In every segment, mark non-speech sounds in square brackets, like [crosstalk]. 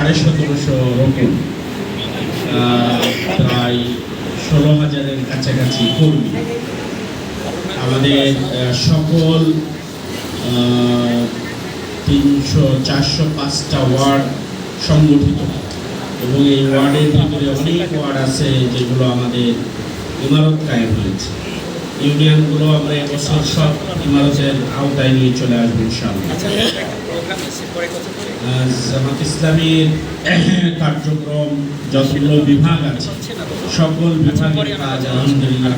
সাড়ে সতেরোশো রকম প্রায় ষোলো হাজারের কাছাকাছি কর্মী। আমাদের সকল তিনশো, চারশো পাঁচটা ওয়ার্ড সংগঠিত। এবং এই ওয়ার্ডের ভিতরে অনেক ওয়ার্ড আছে যেগুলো আমাদের ইমারত কায়েম হয়েছে। ইউনিয়নগুলো আমরা এবছর সব ইমারতের আওতায় নিয়ে চলে আসব ইনশাআল্লাহ। আহ, জামাত ইসলামীর [clears throat] কার্যক্রম যতগুলো বিভাগ আছে সকল বিভাগের কাজ আলহামদুলিল্লাহ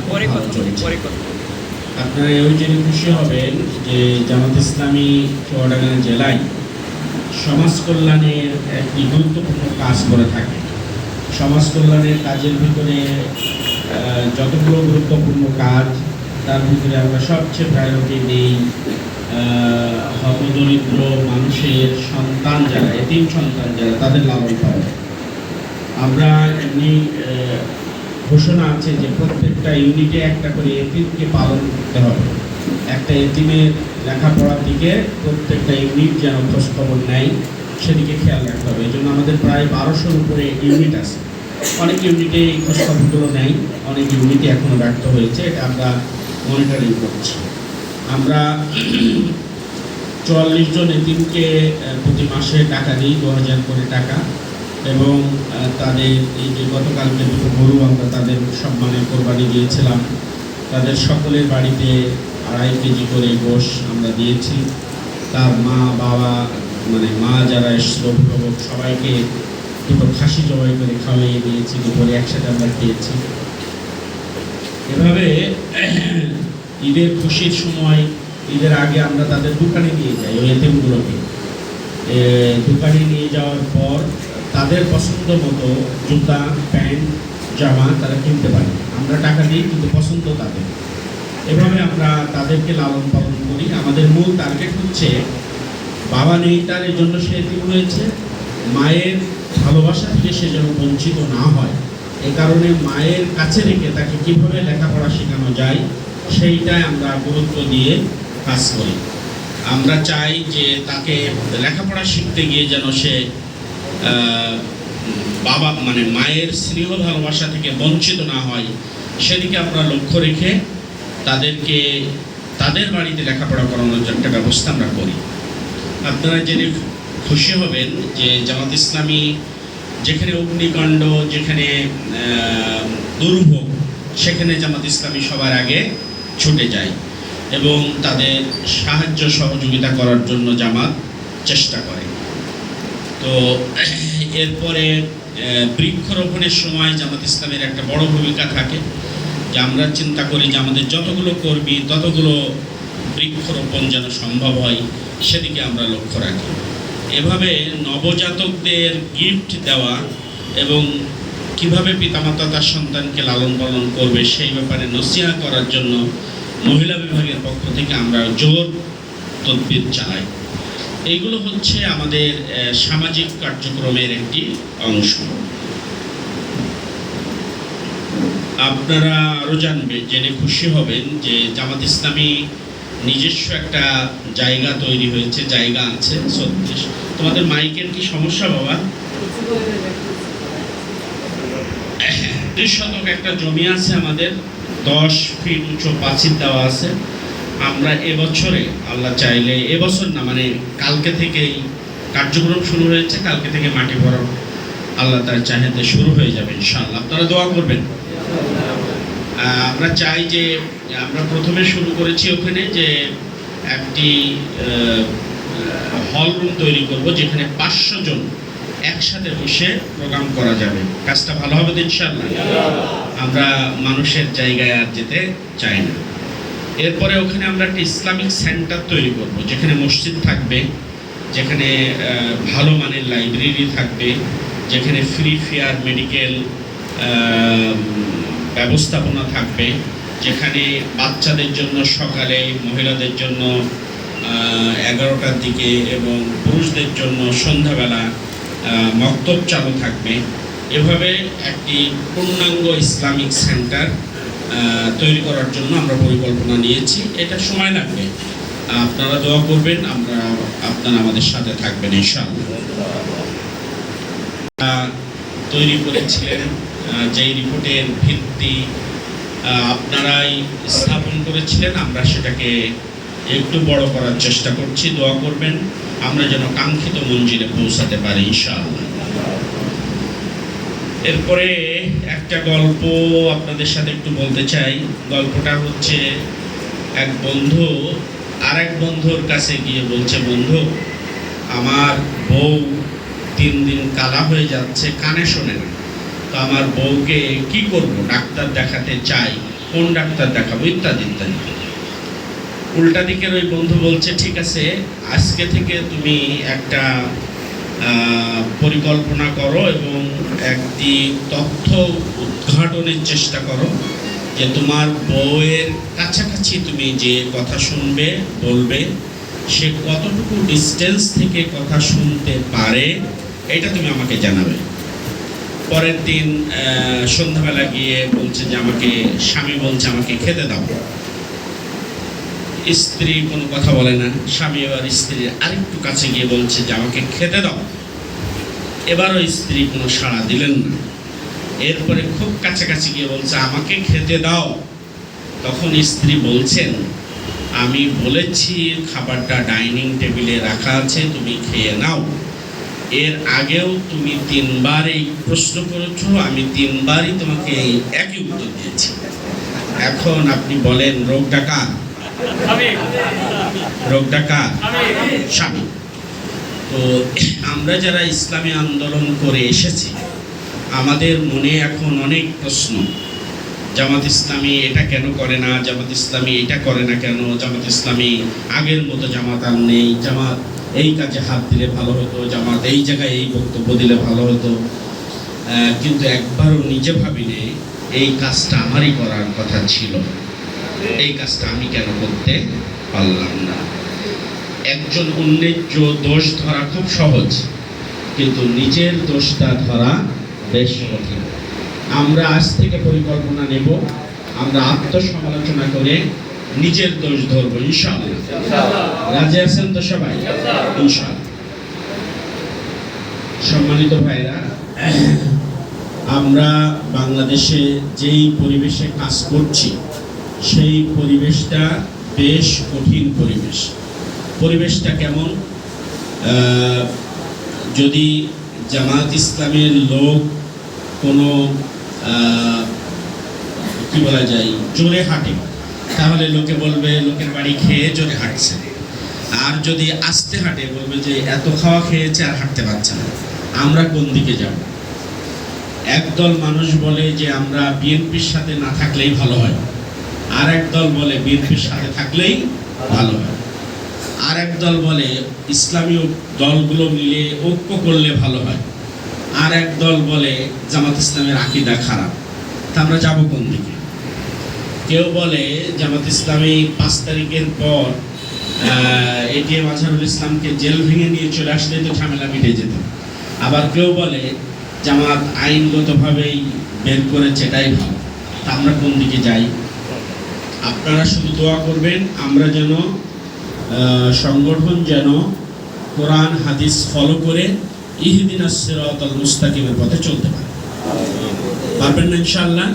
আপনারা ওই জন্য খুশি হবেন যে জামাত ইসলামী চুয়াডাঙ্গা জেলায় সমাজ কল্যাণের একটি গুরুত্বপূর্ণ কাজ করে থাকে। সমাজ কল্যাণের কাজের ভিতরে যতগুলো গুরুত্বপূর্ণ কাজ তার ভিতরে আমরা সবচেয়ে প্রায়োরিটি দিই হতদরিদ্র মানুষের সন্তান যারা, এতিম সন্তান যারা, তাদের লালন পালন। আমরা এমনি ঘোষণা আছে যে প্রত্যেকটা ইউনিটে একটা করে এতিমকে পালন করতে হবে। একটা এতিমের লেখাপড়ার দিকে প্রত্যেকটা ইউনিট যেন খোঁজ খবর নেয়, সেদিকে খেয়াল রাখতে হবে। এই জন্য আমাদের প্রায় বারোশোর উপরে ইউনিট আছে। অনেক ইউনিটে এই খোঁজ খবরগুলো নেই, অনেক ইউনিটে এখনও ব্যর্থ হয়েছে। এটা আমরা মনিটরিং করছি। আমরা চুয়াল্লিশ জন এতিমকে প্রতি মাসে টাকা দিই দু হাজার করে টাকা, এবং তাদের এই যে গতকালকে দুটো গরু আমরা তাদের সম্মানে কোরবানি দিয়েছিলাম, তাদের সকলের বাড়িতে আড়াই কেজি করে গোশ আমরা দিয়েছি। তার মা, বাবা মানে মা যারা এসছিল সবাইকে দুটো খাসি জবাই করে খাওয়াইয়ে দিয়েছি, দুপুরে একসাথে আমরা খেয়েছি। এভাবে ঈদের খুশির সময়, ঈদের আগে আমরা তাদের দোকানে নিয়ে যাই, ওই এতিমগুলোকে। দোকানে নিয়ে যাওয়ার পর তাদের পছন্দ মতো জুতা, প্যান্ট, জামা তারা কিনতে পারে। আমরা টাকা দিই, কিন্তু পছন্দ তাদের। এভাবে আমরা তাদেরকে লালন পালন করি। আমাদের মূল টার্গেট হচ্ছে, বাবা নেই তার জন্য সে এতিম হয়েছে মায়ের ভালোবাসা থেকে সে যেন বঞ্চিত না হয়। এ কারণে মায়ের কাছে রেখে তাকে কীভাবে লেখাপড়া শেখানো যায়, সেইটাই আমরা গুরুত্ব দিয়ে কাজ করি। আমরা চাই যে তাকে লেখাপড়া শিখতে গিয়ে যেন সে বাবা মানে মায়ের স্নেহ ভালোবাসা থেকে বঞ্চিত না হয়, সেদিকে আমরা লক্ষ্য রেখে তাদেরকে, তাদের বাড়িতে লেখাপড়া করানোর জন্য একটা ব্যবস্থা আমরা করি। আপনারা জেনে খুশি হবেন যে জামাত ইসলামী যেখানে অগ্নিকাণ্ড, যেখানে দুর্ভোগ, সেখানে জামাত ইসলামী সবার আগে ছুটে যায় এবং তাদের সাহায্য সহযোগিতা করার জন্য জামাত চেষ্টা করে। তো এরপরে বৃক্ষরোপণের সময় জামাত ইসলামের একটা বড় ভূমিকা থাকে যে আমরা চিন্তা করি যে আমাদের যতগুলো কর্মী, ততগুলো বৃক্ষরোপণ যেন সম্ভব হয়, সেদিকে আমরা লক্ষ্য রাখি। এভাবে নবজাতকদের গিফট দেওয়া এবং কীভাবে পিতামাতা তার সন্তানকে লালন পালন করবে সেই ব্যাপারে নসিহা করার জন্য মহিলা বিভাগের পক্ষ থেকে আমরা জোর তদবির চালাই। এইগুলো হচ্ছে আমাদের সামাজিক কার্যক্রমের একটি অংশ। আপনারা আরও জানবেন জেনে খুশি হবেন যে জামাত ইসলামী নিজস্ব একটা জায়গা তৈরি হয়েছে, জায়গা আছে ছত্রিশ তোমাদের মাইকের কি সমস্যা, বাবা? শতক একটা জমি আছে আমাদের, দশ ফিট উঁচু পাঁচিল দেওয়া আছে। আমরা এবছরে, আল্লাহ চাইলে, এবছর না মানে কালকে থেকেই কার্যক্রম শুরু হয়েছে, কালকে থেকে মাটি ভরা আল্লাহ তার চাহিদা শুরু হয়ে যাবে, ইনশাআল্লাহ। আপনারা দোয়া করবেন। আমরা চাই যে আমরা প্রথমে শুরু করেছি ওখানে যে একটি হল রুম তৈরি করব যেখানে পাঁচশো জন একসাথে বসে প্রোগ্রাম করা যাবে। কাজটা ভালো হবে তো ইনশাআল্লাহ? আমরা মানুষের জায়গায় আর যেতে চাই না। এরপরে ওখানে আমরা একটা ইসলামিক সেন্টার তৈরি করব, যেখানে মসজিদ থাকবে, যেখানে ভালো মানের লাইব্রেরি থাকবে, যেখানে ফ্রি ফেয়ার মেডিকেল ব্যবস্থাপনা থাকবে, যেখানে বাচ্চাদের জন্য সকালে, মহিলাদের জন্য এগারোটার দিকে এবং পুরুষদের জন্য সন্ধ্যাবেলা মক্তব চালু থাকবে। এভাবে একটি পূর্ণাঙ্গ ইসলামিক সেন্টার তৈরি করার জন্য আমরা পরিকল্পনা নিয়েছি। এটা সময় লাগবে। আপনারা দোয়া করবেন, আমরা, আপনারা আমাদের সাথে থাকবেন, ইনশাআল্লাহ। তৈরি করেছিলেন যেই রিপোর্টের ভিত্তি আপনারাই স্থাপন করেছিলেন, আমরা সেটাকে একটু বড় করার চেষ্টা করছি, দোয়া করবেন, আমরা যেন কাঙ্ক্ষিত মঞ্জিলে পৌঁছাতে পারি, ইনশাআল্লাহ। এরপরে একটা গল্প আপনাদের সাথে একটু বলতে চাই, গল্পটা হচ্ছে এক বন্ধু আর এক বন্ধুর কাছে গিয়ে বলছে, বন্ধু, আমার বউ তিন দিন কালা হয়ে যাচ্ছে, কানে শোনে না। তো আমার বউকে কি করব? ডাক্তার দেখাতে চাই, কোন ডাক্তার দেখাবো, ইত্যাদি ইত্যাদি। উল্টা দিকের ওই বন্ধু বলছে, ঠিক আছে, আজকে থেকে তুমি একটা পরিকল্পনা করো এবং একটি তথ্য উদ্ঘাটনের চেষ্টা করো যে তোমার বউয়ের কাছাকাছি তুমি যে কথা শুনবে, বলবে, সে কতটুকু ডিস্টেন্স থেকে কথা শুনতে পারে, এটা তুমি আমাকে জানাবে। পরের দিন সন্ধ্যাবেলা গিয়ে বলছে যে আমাকে, স্বামী বলছে আমাকে খেতে দাও। স্ত্রী কোনো কথা বলে না, স্বামী এবার স্ত্রীর আরেকটু কাছে গিয়ে বলছে যে আমাকে খেতে দাও। এবারও স্ত্রী কোনো সাড়া দিলেন না। এরপরে খুব কাছাকাছি গিয়ে বলছে, আমাকে খেতে দাও। তখন স্ত্রী বলছেন, আমি বলেছি, খাবারটা ডাইনিং টেবিলে রাখা আছে, তুমি খেয়ে নাও। এর আগেও তুমি তিনবার এই প্রশ্ন করেছ, আমি তিনবারই তোমাকে এই একই উত্তর দিয়েছি। এখন আপনি বলেন, রোগটা কার? রোগটা কার? স্বামী। তো আমরা যারা ইসলামী আন্দোলন করে এসেছি, আমাদের মনে এখন অনেক প্রশ্ন। জামাত ইসলামী এটা কেন করে না? জামাত ইসলামী এটা করে না কেন? জামাত ইসলামী আগের মতো জামাত আর নেই। জামাত এই কাজে হাত দিলে ভালো হতো, জামাত এই জায়গায় এই বক্তব্য দিলে ভালো হতো। কিন্তু একবারও নিজে ভাবিনে এই কাজটা আমারই করার কথা ছিল। এই কাজটা আমি কেন করতে পারলাম না? একজন অন্যের দোষ ধরা খুব সহজ, কিন্তু নিজের দোষটা ধরা বেশ কঠিন। আমরা আজ থেকে পরিকল্পনা নেব। আমরা আত্মসমালোচনা করে নিজের দোষ ধরবো ইনশাআল্লাহ। রাজি আছেন তো সবাই? ইনশাআল্লাহ। সম্মানিত ভাইরা আমরা বাংলাদেশে যেই পরিবেশে কাজ করছি সেই পরিবেশটা বেশ কঠিন পরিবেশ। পরিবেশটা কেমন? যদি জামাত ইসলামের লোক কোনো কি বলা যায়, জোরে হাঁটে। তাহলে লোকে বলবে, লোকের বাড়ি খেয়ে জোরে হাঁটছে। আর যদি আস্তে হাঁটে, বলবে যে, এত খাওয়া খেয়েছে আর হাঁটতে পারছে না। আমরা কোন দিকে যাব? একদল মানুষ বলে যে, আমরা বিএনপির সাথে না থাকলেই ভালো হয়। আর একদল বলে, বিএনপির সাথে থাকলেই ভালো হয়। আর দল বলে ইসলামীয় দলগুলো মিলে ঐক্য করলে ভালো হয়। আর এক দল বলে জামাত ইসলামের আকিদা খারাপ। তা আমরা যাব কোন দিকে? কেউ বলে জামাত ইসলামী পাঁচ তারিখের পর এটিএম আজহারুল ইসলামকে জেল ভেঙে নিয়ে চলে আসলে তো ঝামেলা মিটে যেত। আবার কেউ বলে জামাত আইনগতভাবেই বের করেছে, এটাই ভালো। তা আমরা কোন দিকে যাই? আপনারা শুধু দোয়া করবেন, আমরা যেন সংগঠন যেন কোরআন, হাদিস ফলো করে পথে চলতে পারে। পারবেন না ইনশাআল্লাহ?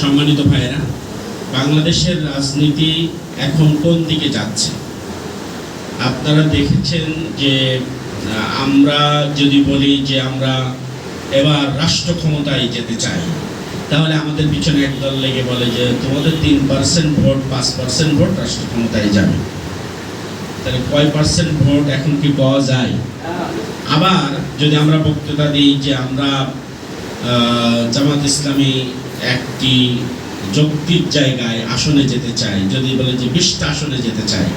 সম্মানিত ভাইয়েরা, বাংলাদেশের রাজনীতি এখন কোন দিকে যাচ্ছে? আপনারা দেখেছেন যে আমরা যদি বলি যে আমরা এবার রাষ্ট্র ক্ষমতায় যেতে চাই, তাহলে আমাদের পিছনে একদল লেগে বলে যে তোমাদের তিন পার্সেন্ট ভোট, পাঁচ পার্সেন্ট ভোট রাষ্ট্র ক্ষমতায় যাবে। তাহলে কয় পার্সেন্ট ভোট এখন কি পাওয়া যায়? আবার যদি আমরা বক্তৃতা দিই যে আমরা জামাত ইসলামী একটি যৌক্তিক জায়গায় আসনে যেতে চাই, যদি বলে যে বিশটা আসনে যেতে চাই,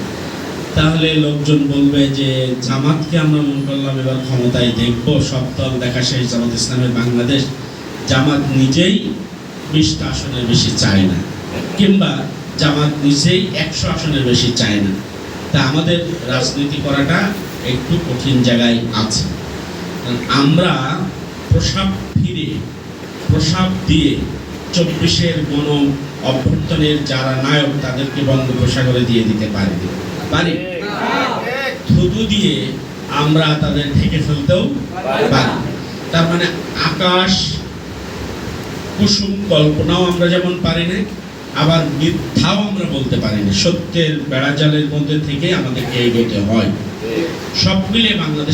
তাহলে লোকজন বলবে যে জামাতকে আমরা মনে করলাম এবার ক্ষমতায় দেখব, সব দল দেখা শেষ, জামাত ইসলামের বাংলাদেশ, জামাত নিজেই বিশটা আসনের বেশি চায় না, কিংবা জামাত নিজেই একশো আসনের বেশি চায় না। তা আমাদের রাজনীতি করাটা একটু কঠিন জায়গায় আছে। আমরা প্রসাব ফিরে, প্রসাব দিয়ে চব্বিশের গণ অভ্যর্থনের যারা নায়ক, তাদেরকে বঙ্গোপসাগরে দিয়ে দিতে পারি পারি থুতু দিয়ে আমরা তাদের ঢেকে ফেলতেও পারি তার মানে আকাশ কুসুম কল্পনাও আমরা যেমন পারি না আবার মিথ্যাও আমরা বলতে পারি না সত্যের বেড়াজালের মধ্যে থেকে আমাদেরকে এগোতে হয়। সব মিলে বাংলাদেশ